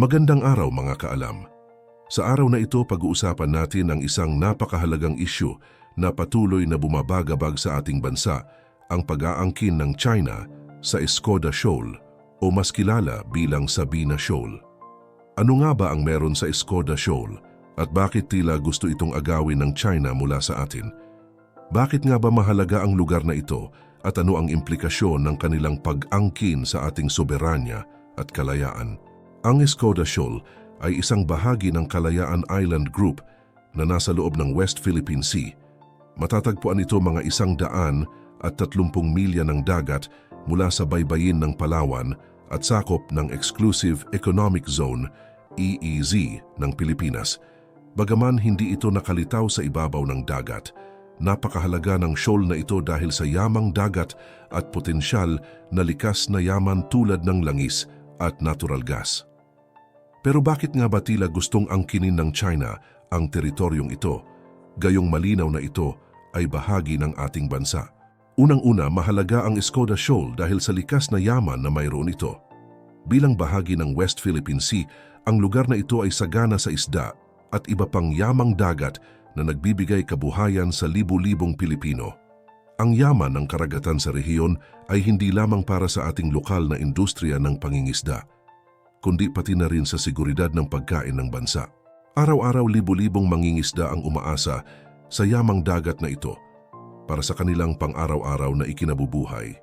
Magandang araw mga kaalam. Sa araw na ito pag-uusapan natin ang isang napakahalagang isyu na patuloy na bumabagabag sa ating bansa, ang pag-aangkin ng China sa Escoda Shoal o mas kilala bilang Sabina Shoal. Ano nga ba ang meron sa Escoda Shoal at bakit tila gusto itong agawin ng China mula sa atin? Bakit nga ba mahalaga ang lugar na ito at ano ang implikasyon ng kanilang pag-angkin sa ating soberanya at kalayaan? Ang Escoda Shoal ay isang bahagi ng Kalayaan Island Group na nasa loob ng West Philippine Sea. Matatagpuan ito mga isang daan at tatlumpung milya ng dagat mula sa baybayin ng Palawan at sakop ng Exclusive Economic Zone EEZ ng Pilipinas. Bagaman hindi ito nakalitaw sa ibabaw ng dagat, napakahalaga ng shoal na ito dahil sa yamang dagat at potensyal na likas na yaman tulad ng langis at natural gas. Pero bakit nga ba tila gustong angkinin ng China ang teritoryong ito, gayong malinaw na ito ay bahagi ng ating bansa? Unang-una, mahalaga ang Escoda Shoal dahil sa likas na yaman na mayroon ito. Bilang bahagi ng West Philippine Sea, ang lugar na ito ay sagana sa isda at iba pang yamang dagat na nagbibigay kabuhayan sa libu-libong Pilipino. Ang yaman ng karagatan sa rehiyon ay hindi lamang para sa ating lokal na industriya ng pangingisda, kundi pati na rin sa seguridad ng pagkain ng bansa. Araw-araw libu-libong mangingisda ang umaasa sa yamang dagat na ito para sa kanilang pang-araw-araw na ikinabubuhay.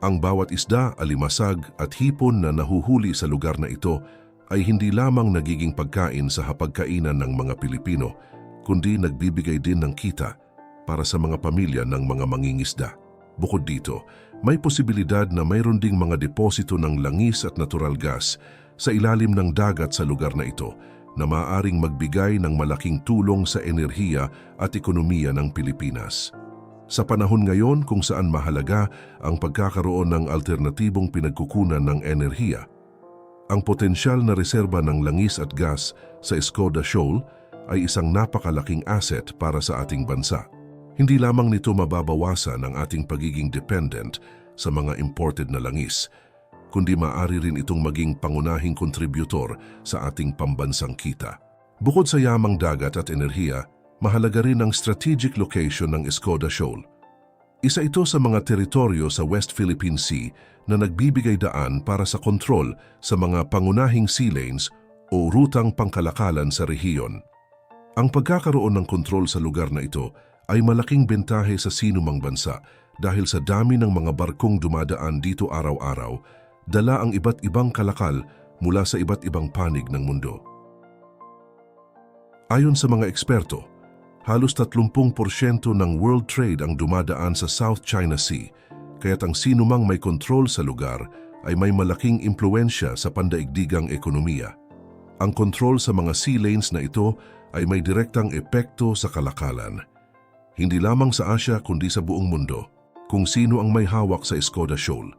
Ang bawat isda, alimasag at hipon na nahuhuli sa lugar na ito ay hindi lamang nagiging pagkain sa hapagkainan ng mga Pilipino, kundi nagbibigay din ng kita para sa mga pamilya ng mga mangingisda. Bukod dito, may posibilidad na mayroon ding mga deposito ng langis at natural gas sa ilalim ng dagat sa lugar na ito na maaaring magbigay ng malaking tulong sa enerhiya at ekonomiya ng Pilipinas. Sa panahon ngayon kung saan mahalaga ang pagkakaroon ng alternatibong pinagkukunan ng enerhiya, ang potensyal na reserba ng langis at gas sa Escoda Shoal ay isang napakalaking asset para sa ating bansa. Hindi lamang nito mababawasan ang ating pagiging dependent sa mga imported na langis, kundi maaari rin itong maging pangunahing kontributor sa ating pambansang kita. Bukod sa yamang dagat at enerhiya, mahalaga rin ang strategic location ng Escoda Shoal. Isa ito sa mga teritoryo sa West Philippine Sea na nagbibigay daan para sa kontrol sa mga pangunahing sea lanes o rutang pangkalakalan sa rehiyon. Ang pagkakaroon ng kontrol sa lugar na ito ay malaking bentahe sa sinumang bansa dahil sa dami ng mga barkong dumadaan dito araw-araw, dala ang iba't ibang kalakal mula sa iba't ibang panig ng mundo. Ayon sa mga eksperto, halos 30% ng world trade ang dumadaan sa South China Sea, kaya't ang sinumang may kontrol sa lugar ay may malaking impluensya sa pandaigdigang ekonomiya. Ang kontrol sa mga sea lanes na ito ay may direktang epekto sa kalakalan. Hindi lamang sa Asia kundi sa buong mundo kung sino ang may hawak sa Escoda Shoal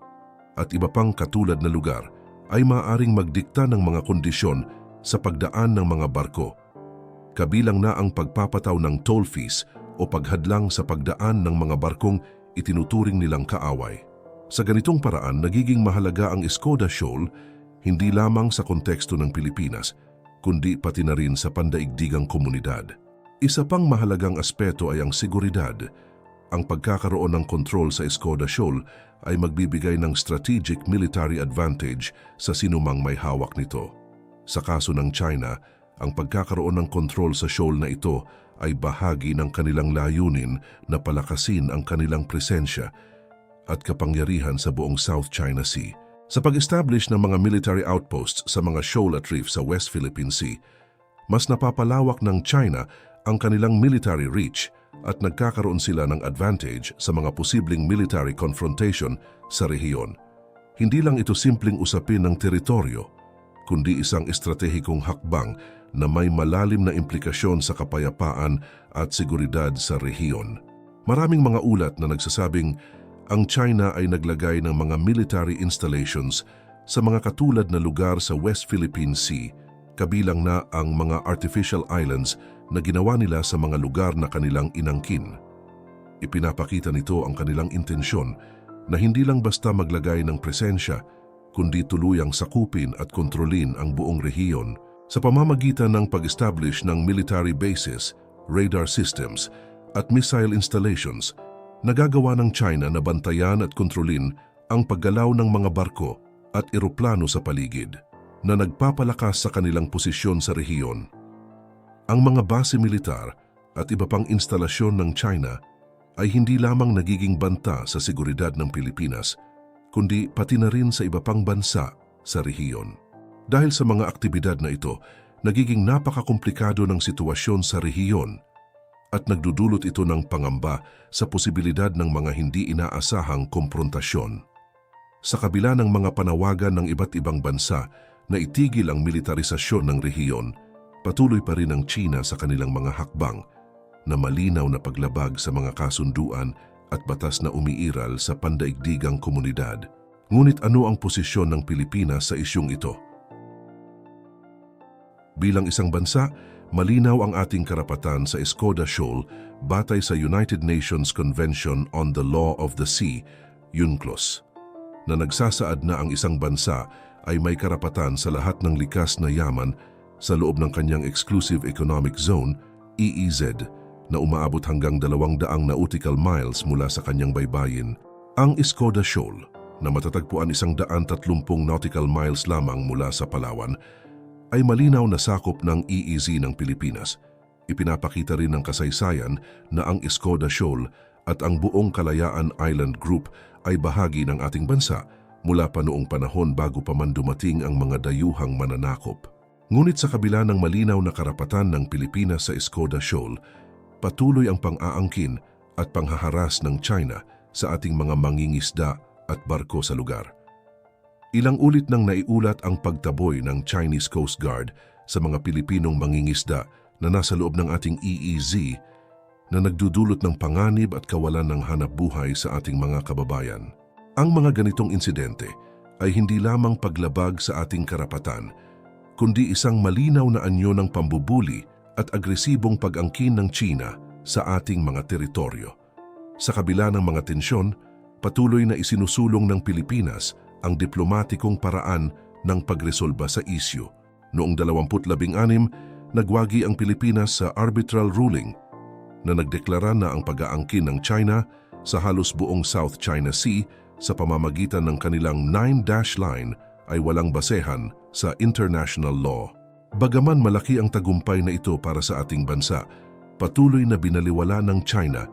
at iba pang katulad na lugar ay maaaring magdikta ng mga kondisyon sa pagdaan ng mga barko. Kabilang na ang pagpapataw ng toll fees o paghadlang sa pagdaan ng mga barkong itinuturing nilang kaaway. Sa ganitong paraan, nagiging mahalaga ang Escoda Shoal hindi lamang sa konteksto ng Pilipinas, kundi pati na rin sa pandaigdigang komunidad. Isa pang mahalagang aspeto ay ang seguridad. Ang pagkakaroon ng kontrol sa Escoda Shoal ay magbibigay ng strategic military advantage sa sinumang may hawak nito. Sa kaso ng China, ang pagkakaroon ng kontrol sa shoal na ito ay bahagi ng kanilang layunin na palakasin ang kanilang presensya at kapangyarihan sa buong South China Sea. Sa pag-establish ng mga military outposts sa mga shoal at reef sa West Philippine Sea, mas napapalawak ng China ang kanilang military reach at nagkakaroon sila ng advantage sa mga posibleng military confrontation sa rehiyon. Hindi lang ito simpleng usapin ng teritoryo, kundi isang estratehikong hakbang na may malalim na implikasyon sa kapayapaan at seguridad sa rehiyon. Maraming mga ulat na nagsasabing ang China ay naglagay ng mga military installations sa mga katulad na lugar sa West Philippine Sea, kabilang na ang mga artificial islands na ginawa nila sa mga lugar na kanilang inangkin. Ipinapakita nito ang kanilang intensyon na hindi lang basta maglagay ng presensya, kundi tuluyang sakupin at kontrolin ang buong rehiyon sa pamamagitan ng pag-establish ng military bases, radar systems at missile installations, nagagawa ng China na bantayan at kontrolin ang paggalaw ng mga barko at eroplano sa paligid na nagpapalakas sa kanilang posisyon sa rehiyon. Ang mga base militar at iba pang instalasyon ng China ay hindi lamang nagiging banta sa seguridad ng Pilipinas, kundi pati na rin sa iba pang bansa sa rehiyon. Dahil sa mga aktibidad na ito, nagiging napakakomplikado ng sitwasyon sa rehiyon at nagdudulot ito ng pangamba sa posibilidad ng mga hindi inaasahang komprontasyon. Sa kabila ng mga panawagan ng iba't ibang bansa na itigil ang militarisasyon ng rehiyon, patuloy pa rin ang China sa kanilang mga hakbang na malinaw na paglabag sa mga kasunduan at batas na umiiral sa pandaigdigang komunidad. Ngunit ano ang posisyon ng Pilipinas sa isyong ito? Bilang isang bansa, malinaw ang ating karapatan sa Escoda Shoal batay sa United Nations Convention on the Law of the Sea, UNCLOS, na nagsasaad na ang isang bansa ay may karapatan sa lahat ng likas na yaman sa loob ng kanyang Exclusive Economic Zone, EEZ, na umaabot hanggang dalawang daang nautical miles mula sa kanyang baybayin. Ang Escoda Shoal, na matatagpuan isang daan tatlumpung nautical miles lamang mula sa Palawan, ay malinaw na sakop ng EEZ ng Pilipinas. Ipinapakita rin ng kasaysayan na ang Escoda Shoal at ang buong Kalayaan Island Group ay bahagi ng ating bansa mula pa noong panahon bago pa man dumating ang mga dayuhang mananakop. Ngunit sa kabila ng malinaw na karapatan ng Pilipinas sa Escoda Shoal, patuloy ang pang-aangkin at panghaharas ng China sa ating mga mangingisda at barko sa lugar. Ilang ulit nang naiulat ang pagtaboy ng Chinese Coast Guard sa mga Pilipinong mangingisda na nasa loob ng ating EEZ na nagdudulot ng panganib at kawalan ng hanap buhay sa ating mga kababayan. Ang mga ganitong insidente ay hindi lamang paglabag sa ating karapatan, kundi isang malinaw na anyo ng pambubuli at agresibong pag-angkin ng China sa ating mga teritoryo. Sa kabila ng mga tensyon, patuloy na isinusulong ng Pilipinas ang diplomatikong paraan ng pagresolba sa isyu. Noong 2016, nagwagi ang Pilipinas sa arbitral ruling na nagdeklara na ang pag-aangkin ng China sa halos buong South China Sea sa pamamagitan ng kanilang nine-dash line ay walang basehan sa international law. Bagaman malaki ang tagumpay na ito para sa ating bansa, patuloy na binaliwala ng China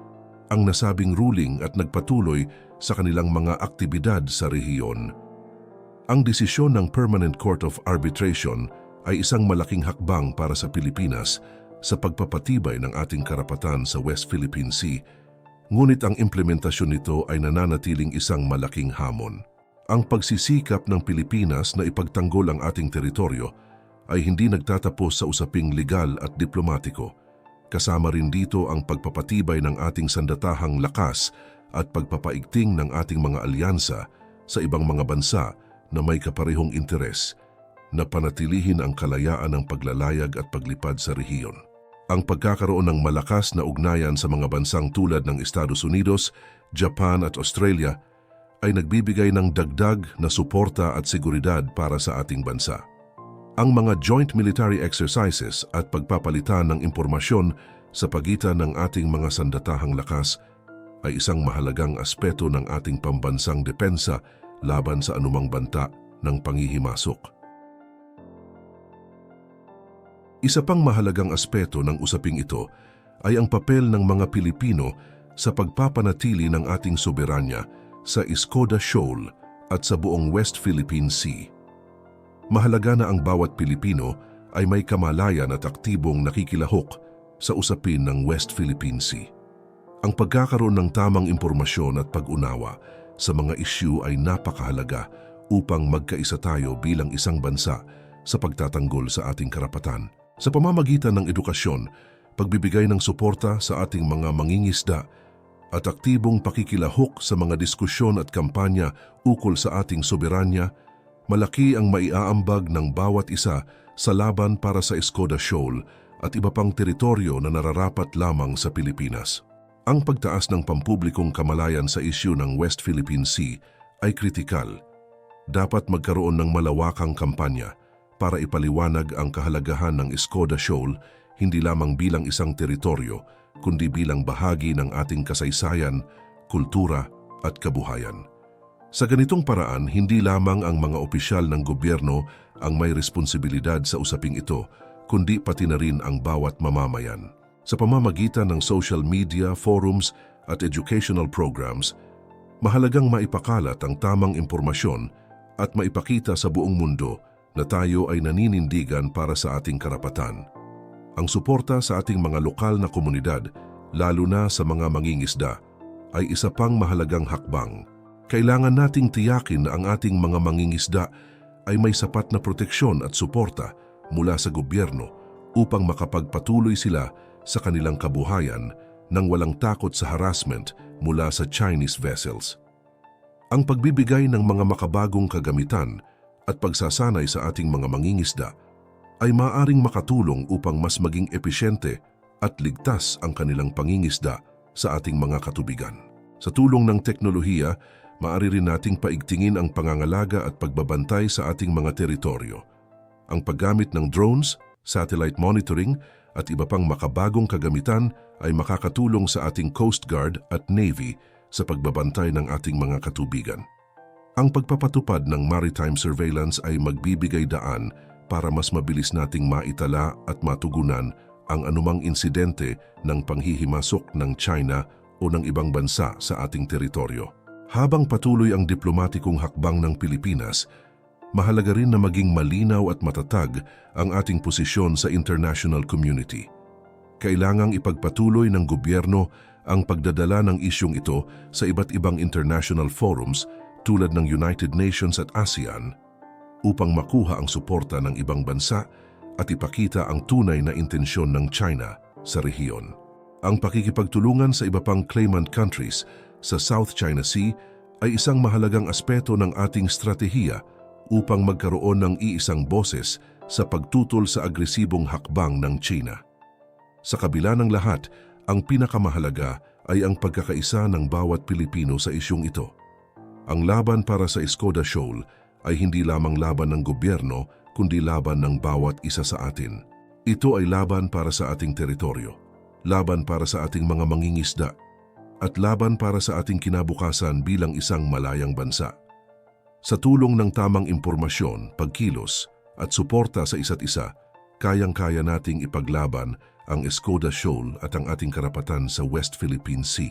ang nasabing ruling at nagpatuloy sa kanilang mga aktibidad sa rehiyon. Ang desisyon ng Permanent Court of Arbitration ay isang malaking hakbang para sa Pilipinas sa pagpapatibay ng ating karapatan sa West Philippine Sea, ngunit ang implementasyon nito ay nananatiling isang malaking hamon. Ang pagsisikap ng Pilipinas na ipagtanggol ang ating teritoryo ay hindi nagtatapos sa usaping legal at diplomatiko, Kasama rin dito ang pagpapatibay ng ating sandatahang lakas at pagpapaigting ng ating mga alyansa sa ibang mga bansa na may kaparehong interes na panatilihin ang kalayaan ng paglalayag at paglipad sa rehiyon. Ang pagkakaroon ng malakas na ugnayan sa mga bansang tulad ng Estados Unidos, Japan at Australia ay nagbibigay ng dagdag na suporta at seguridad para sa ating bansa. Ang mga joint military exercises at pagpapalitan ng impormasyon sa pagitan ng ating mga sandatahang lakas ay isang mahalagang aspeto ng ating pambansang depensa laban sa anumang banta ng pangihimasok. Isa pang mahalagang aspeto ng usaping ito ay ang papel ng mga Pilipino sa pagpapanatili ng ating soberanya sa Escoda Shoal at sa buong West Philippine Sea mahalaga na ang bawat Pilipino ay may kamalayan at aktibong nakikilahok sa usapin ng West Philippine Sea. Ang pagkakaroon ng tamang impormasyon at pag-unawa sa mga isyu ay napakahalaga upang magkaisa tayo bilang isang bansa sa pagtatanggol sa ating karapatan. Sa pamamagitan ng edukasyon, pagbibigay ng suporta sa ating mga mangingisda at aktibong pakikilahok sa mga diskusyon at kampanya ukol sa ating soberanya, malaki ang maiaambag ng bawat isa sa laban para sa Escoda Shoal at iba pang teritoryo na nararapat lamang sa Pilipinas. Ang pagtaas ng pampublikong kamalayan sa isyu ng West Philippine Sea ay kritikal dapat magkaroon ng malawakang kampanya para ipaliwanag ang kahalagahan ng Skoda Shoal hindi lamang bilang isang teritoryo, kundi bilang bahagi ng ating kasaysayan, kultura at kabuhayan. Sa ganitong paraan, hindi lamang ang mga opisyal ng gobyerno ang may responsibilidad sa usaping ito, kundi pati na rin ang bawat mamamayan. Sa pamamagitan ng social media, forums at educational programs, mahalagang maipakalat ang tamang impormasyon at maipakita sa buong mundo na tayo ay naninindigan para sa ating karapatan. Ang suporta sa ating mga lokal na komunidad, lalo na sa mga mangingisda, ay isa pang mahalagang hakbang. Kailangan nating tiyakin na ang ating mga mangingisda ay may sapat na proteksyon at suporta mula sa gobyerno upang makapagpatuloy sila sa kanilang kabuhayan nang walang takot sa harassment mula sa Chinese vessels. Ang pagbibigay ng mga makabagong kagamitan at pagsasanay sa ating mga mangingisda ay maaring makatulong upang mas maging episyente at ligtas ang kanilang pangingisda sa ating mga katubigan. Sa tulong ng teknolohiya, maaari rin nating paigtingin ang pangangalaga at pagbabantay sa ating mga teritoryo. Ang paggamit ng drones, satellite monitoring at iba pang makabagong kagamitan ay makakatulong sa ating Coast Guard at Navy sa pagbabantay ng ating mga katubigan. Ang pagpapatupad ng maritime surveillance ay magbibigay daan para mas mabilis nating maitala at matugunan ang anumang insidente ng panghihimasok ng China o ng ibang bansa sa ating teritoryo. Habang patuloy ang diplomatikong hakbang ng Pilipinas, mahalaga rin na maging malinaw at matatag ang ating posisyon sa international community. Kailangang ipagpatuloy ng gobyerno ang pagdadala ng isyong ito sa iba't ibang international forums tulad ng United Nations at ASEAN upang makuha ang suporta ng ibang bansa at ipakita ang tunay na intensyon ng China sa rehiyon. Ang pakikipagtulungan sa iba pang claimant countries sa South China Sea ay isang mahalagang aspeto ng ating stratehiya upang magkaroon ng iisang boses sa pagtutol sa agresibong hakbang ng China. Sa kabila ng lahat, ang pinakamahalaga ay ang pagkakaisa ng bawat Pilipino sa isyong ito. Ang laban para sa Skoda Shoal ay hindi lamang laban ng gobyerno kundi laban ng bawat isa sa atin. Ito ay laban para sa ating teritoryo, laban para sa ating mga mangingisda, at laban para sa ating kinabukasan bilang isang malayang bansa. Sa tulong ng tamang impormasyon, pagkilos, at suporta sa isa't isa, kayang-kaya nating ipaglaban ang Escoda Shoal at ang ating karapatan sa West Philippine Sea.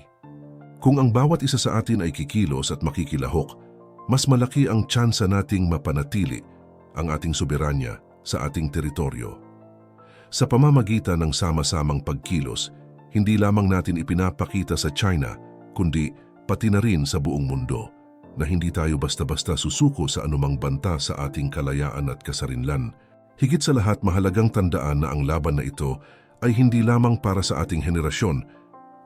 Kung ang bawat isa sa atin ay kikilos at makikilahok, mas malaki ang tsansa nating mapanatili ang ating soberanya sa ating teritoryo. Sa pamamagitan ng sama-samang pagkilos, hindi lamang natin ipinapakita sa China, kundi pati na rin sa buong mundo na hindi tayo basta-basta susuko sa anumang banta sa ating kalayaan at kasarinlan. Higit sa lahat mahalagang tandaan na ang laban na ito ay hindi lamang para sa ating henerasyon,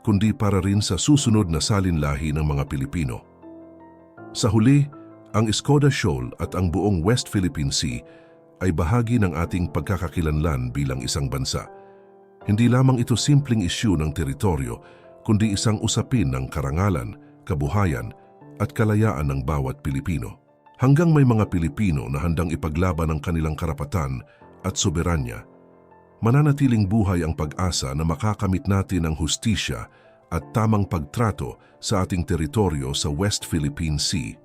kundi para rin sa susunod na salinlahi ng mga Pilipino. Sa huli, ang Skoda Shoal at ang buong West Philippine Sea ay bahagi ng ating pagkakakilanlan bilang isang bansa. Hindi lamang ito simpleng isyu ng teritoryo, kundi isang usapin ng karangalan, kabuhayan at kalayaan ng bawat Pilipino. Hanggang may mga Pilipino na handang ipaglaban ang kanilang karapatan at soberanya, mananatiling buhay ang pag-asa na makakamit natin ang hustisya at tamang pagtrato sa ating teritoryo sa West Philippine Sea.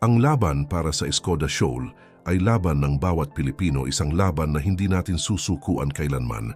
Ang laban para sa Skoda Shoal ay laban ng bawat Pilipino isang laban na hindi natin susukuan kailanman